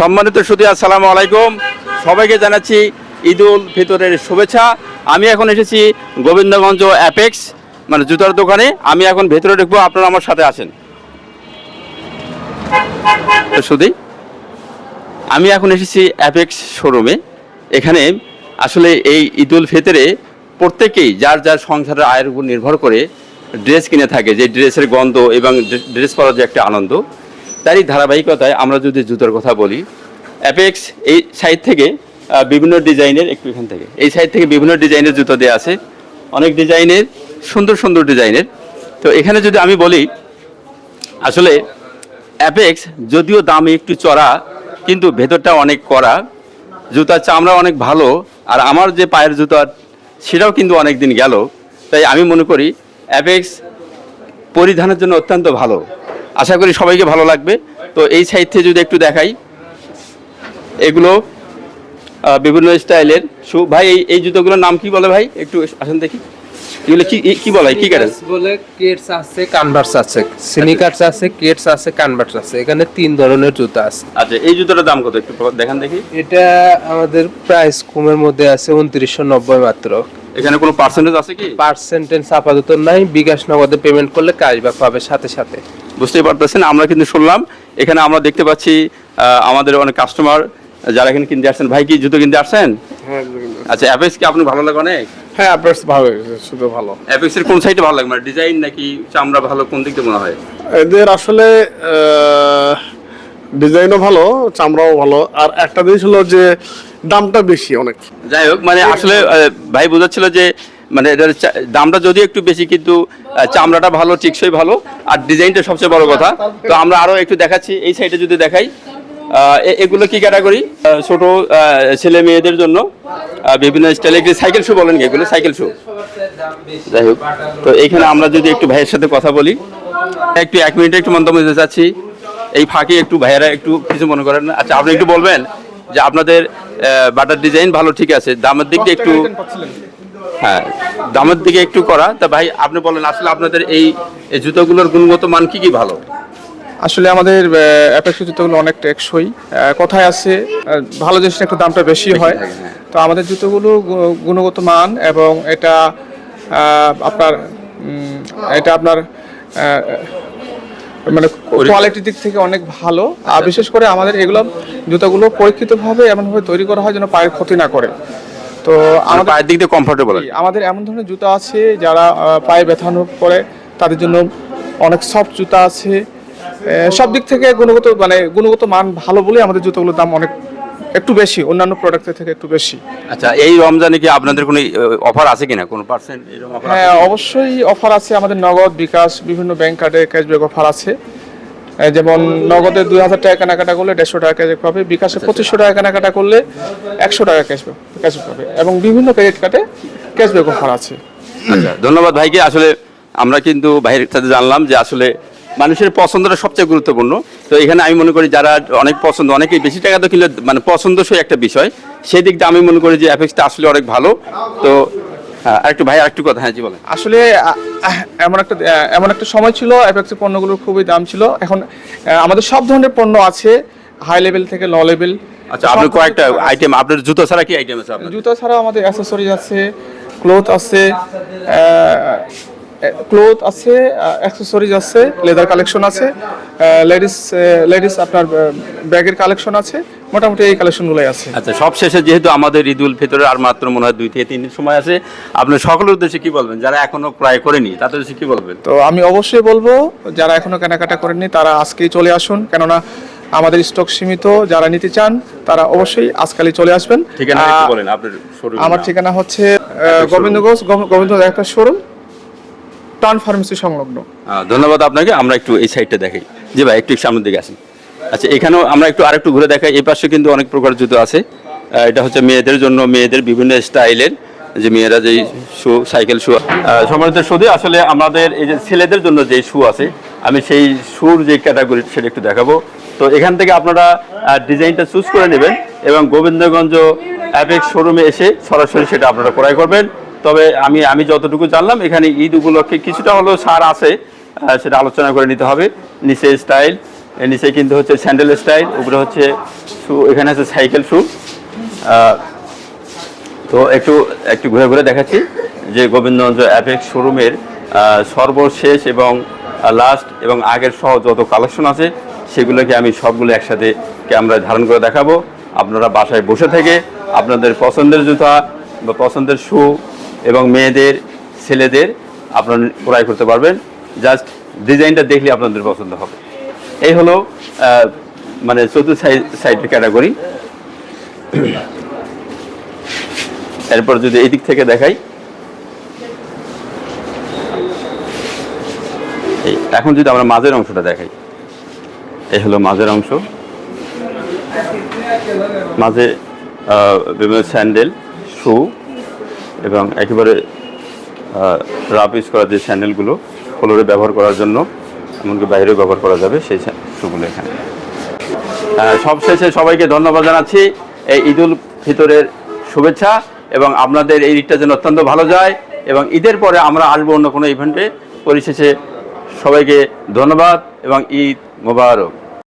সম্মানিত সুদী আসসালামু আলাইকুম। সবাইকে জানাচ্ছি ঈদ উল ফিতরের শুভেচ্ছা। আমি এখন এসেছি গোবিন্দগঞ্জ অ্যাপেক্স মানে জুতার দোকানে। আমি এখন ভেতরে ঢুকবো, আপনারা আমার সাথে আসেন। সুদী আমি এখন এসেছি অ্যাপেক্স শোরুমে এখানে আসলে এই ঈদ উল ফিতরে প্রত্যেকেই যার যার সংসারের আয়ের উপর নির্ভর করে ড্রেস কিনে থাকে, যে ড্রেসের গন্ধ এবং ড্রেস পরার যে একটা আনন্দ। তারই ধারাবাহিকতায় আমরা যদি জুতোর কথা বলি অ্যাপেক্স এই সাইড থেকে বিভিন্ন ডিজাইনের একটু এখান থেকে, এই সাইড থেকে বিভিন্ন ডিজাইনের জুতো দেওয়া আছে। অনেক ডিজাইনের, সুন্দর সুন্দর ডিজাইনের। তো এখানে যদি আমি বলি, আসলে অ্যাপেক্স যদিও দামে একটু চড়া, কিন্তু ভেতরটা অনেক কড়া, জুতার চামড়া অনেক ভালো, আর আমার যে পায়ের জুতা সেটাও কিন্তু অনেক দিন গেল। তাই আমি মনে করি অ্যাপেক্স পরিধানের জন্য অত্যন্ত ভালো। আশা করি সবাইকে ভালো লাগবে। তো এই সাইড থেকে যদি একটু দেখাই এগুলো বিভিন্ন স্টাইলের শু ভাই এই এই জুতোগুলোর নাম কি বলে ভাই? একটু আসেন দেখি। এগুলো কি কি বলে? কি কারেন্স বলে কেটস আছে কানভার্স আছে। সিনিকার্স আছে কেটস আছে কানভার্স আছে। এখানে তিন ধরনের জুতা আছে। আচ্ছা এই জুতোটার দাম কত? একটু দেখান দেখি। এটা আমাদের প্রাইস কমের মধ্যে আছে উনত্রিশশো নব্বই মাত্র। এখানে কোনো পার্সেন্টেজ আছে কি? পার্সেন্টেজ আপাতত নাই বিকাশ নগদে পেমেন্ট করলে কাজবাক পাবে সাথে সাথে। বুঝতেই পারতেছেন আমরা কিন্তু শুনলাম। এখানে আমরা দেখতে পাচ্ছি আমাদের অনেক কাস্টমার যারা এখানে কিনতে আসছেন। ভাই কি জুতো কিনতে আসছেন? আচ্ছা অ্যাপেক্স কি আপনার ভালো লাগে অনেক? হ্যাঁ আপনার ভালো শুধু ভালো। অ্যাপেক্স এর কোন সাইডে ভালো লাগে? মানে ডিজাইন নাকি চামড়া ভালো কোন দিক দিয়ে মনে হয়? এদের আসলে ডিজাইনও ভালো চামড়াও ভালো। আর একটা জিনিস হলো যে দামটা বেশি অনেক। যাই হোক মানে আসলে ভাই বোঝাচ্ছিল যে মানে এটার দামটা যদিও একটু বেশি, কিন্তু চামড়াটা ভালো, টিকসই ভালো, আর ডিজাইনটা সবচেয়ে বড় কথা। তো আমরা আরও একটু দেখাচ্ছি, এই সাইডে যদি দেখাই এগুলো কি ক্যাটাগরি ছোট ছেলে মেয়েদের জন্য বিভিন্ন স্টাইলে সাইকেল শু বলেন এগুলো সাইকেল শু যাই হোক, তো এইখানে আমরা যদি একটু ভাইয়ের সাথে কথা বলি, একটু, এক মিনিটে একটু মন্তব্য দিতে চাচ্ছি। এই ফাঁকে একটু ভাইয়েরা একটু কিছু মনে করেন আচ্ছা আপনি একটু বলবেন যে আপনাদের বাটার ডিজাইন ভালো ঠিক আছে। দামের দিক দিয়ে একটু হ্যাঁ দামের দিকে একটু করা। তা ভাই আপনি বলেন আসলে আপনাদের এই এই জুতোগুলোর গুণগত মান কি কি ভালো? আসলে আমাদের অ্যাপেক্স জুতোগুলো অনেক টেকসই। কথায় আছে ভালো জিনিসটা একটু দামটা বেশি হয়। হ্যাঁ। তো আমাদের জুতোগুলো গুণগত মান এবং এটা আপনার এটা আপনার মানে কোয়ালিটির দিক থেকে অনেক ভালো। আর বিশেষ করে আমাদের এগুলো জুতোগুলো পরীক্ষিতভাবে এমনভাবে তৈরি করা হয় যেন পায়ের ক্ষতি না করে। তো আমার আমাদের পায়ের দিক দিয়ে কমফোর্টেবল আমাদের এমন ধরনের জুতা আছে যারা পায়ে ব্যথা অনুভব করে তাদের জন্য অনেক সফট জুতা আছে। সব দিক থেকে গুণগত মানে গুণগত মান ভালো বলে আমাদের জুতোগুলোর দাম অনেক একটু বেশি অন্যান্য প্রোডাক্টের থেকে একটু বেশি। আচ্ছা এই রমজানে কি আপনাদের কোনো অফার আছে কিনা? কোনো পার্সেন্ট হ্যাঁ অবশ্যই অফার আছে আমাদের নগদ বিকাশ বিভিন্ন ব্যাংক কার্ডে ক্যাশব্যাক অফার আছে। যেমন নগদে দুই হাজার টাকা কেনাকাটা করলে দেড়শো টাকা ক্যাশব্যাক পাবে বিকাশে পঁচিশশো টাকা কেনাকাটা করলে একশো টাকা ক্যাশব্যাক ক্যাশব্যাক পাবে। এবং বিভিন্ন ক্রেডিট কার্ডে ক্যাশব্যাক অফার আছে। আচ্ছা ধন্যবাদ ভাইকে। আসলে আমরা কিন্তু ভাইয়ের সাথে জানলাম যে আসলে মানুষের পছন্দটা সবচেয়ে গুরুত্বপূর্ণ। তো এখানে আমি মনে করি যারা অনেক পছন্দ অনেকেই বেশি টাকা তো কিনলে মানে পছন্দসই একটা বিষয়। সেই দিকটা আমি মনে করি যে অ্যাপেক্সটা আসলে অনেক ভালো। তো আরেকটু ভাই আরেকটু কথা হ্যাঁ জি বলেন। আসলে এমন একটা এমন একটা সময় ছিল অ্যাপেক্সের পণ্যগুলোর খুবই দাম ছিল। এখন আমাদের সব ধরনের পণ্য আছে হাই লেভেল থেকে লো লেভেল আচ্ছা আপনার কয়েকটা আইটেম আপনার জুতো ছাড়া কি আইটেম আছে আপনার? জুতো ছাড়াও আমাদের অ্যাসেসরিজ আছে ক্লোথ আছে ক্লোথ আছে অ্যাক্সেসরিজ আছে লেদার কালেকশন আছে লেডিস লেডিস আপনার ব্যাগের কালেকশন আছে মোটামুটি এই কালেকশনগুলোই আছে। আচ্ছা সব শেষে যেহেতু আমাদের ঈদ উল ফিতরের আর মাত্র মনে হয় দুই থেকে তিন দিন সময় আছে আপনার সকলের উদ্দেশ্যে কি বলবেন? যারা এখনও ক্রয় করেনি তাদের উদ্দেশ্যে কি বলবেন? তো আমি অবশ্যই বলব যারা এখনও কেনাকাটা করেননি তারা আজকেই চলে আসুন কেননা আমাদের স্টক সীমিত যারা নিতে চান তারা অবশ্যই আজকালই চলে আসবেন। ঠিকানা একটু বলেন আপনার শোরুম আমার ঠিকানা হচ্ছে গোবিন্দগঞ্জ গোবিন্দ- একটা শোরুম টাউন ফার্মেসি সংলগ্ন। ধন্যবাদ আপনাকে, আমরা একটু এই সাইডটা দেখাই। জি ভাই, একটু সামনের দিকে আসেন। আচ্ছা এখানেও আমরা একটু আরেকটু ঘুরে দেখাই। এই পাশে কিন্তু অনেক প্রকার জুতো আছে। এটা হচ্ছে মেয়েদের জন্য, মেয়েদের বিভিন্ন স্টাইলের। যে মেয়েরা যে শু, সাইকেল শু সম্মানিত শুধু আসলে আমাদের এই যে ছেলেদের জন্য যে শু আছে, আমি সেই শুর যে ক্যাটাগরি সেটা একটু দেখাবো। তো এখান থেকে আপনারা ডিজাইনটা চুজ করে নেবেন এবং গোবিন্দগঞ্জ অ্যাপেক্স শোরুমে এসে সরাসরি সেটা আপনারা ক্রয় করবেন। তবে আমি আমি যতটুকু জানলাম, এখানে ঈদ উপলক্ষে কিছুটা হলেও সার আছে সেটা আলোচনা করে নিতে হবে। নিচে স্টাইল নিচে কিন্তু হচ্ছে স্যান্ডেল স্টাইল উপরে হচ্ছে শু, এখানে আছে সাইকেল শু তো একটু একটু ঘুরে ঘুরে দেখাচ্ছি যে গোবিন্দগঞ্জ অ্যাপেক্স শোরুমের সর্বশেষ এবং লাস্ট এবং আগের সহ যত কালেকশন আছে, সেগুলোকে আমি সবগুলো একসাথে ক্যামেরায় ধারণ করে দেখাবো। আপনারা বাসায় বসে থেকে আপনাদের পছন্দের জুতা বা পছন্দের শু এবং মেয়েদের, ছেলেদের আপনার ক্রয় করতে পারবেন। জাস্ট ডিজাইনটা দেখলে আপনাদের পছন্দ হবে। এই হলো মানে চতুর্থ সাইডের ক্যাটাগরি এরপর যদি এই দিক থেকে দেখাই। এই, এখন যদি আমরা মাঝের অংশটা দেখাই। এই হলো মাঝের অংশ। মাঝে বিভিন্ন স্যান্ডেল, শু এবং একেবারে রাফ ইউজ করা যে স্যান্ডেলগুলো ফ্লোরে ব্যবহার করার জন্য, এমনকি বাইরেও ব্যবহার করা যাবে, সেই শুগুলো এখানে। সবশেষে সবাইকে ধন্যবাদ জানাচ্ছি। এই ঈদুল ফিতরের শুভেচ্ছা এবং আপনাদের এই ঈদটা যেন অত্যন্ত ভালো যায় এবং ঈদের পরে আমরা আসব অন্য কোনো ইভেন্টে পরিশেষে সবাইকে ধন্যবাদ এবং ঈদ মোবারক।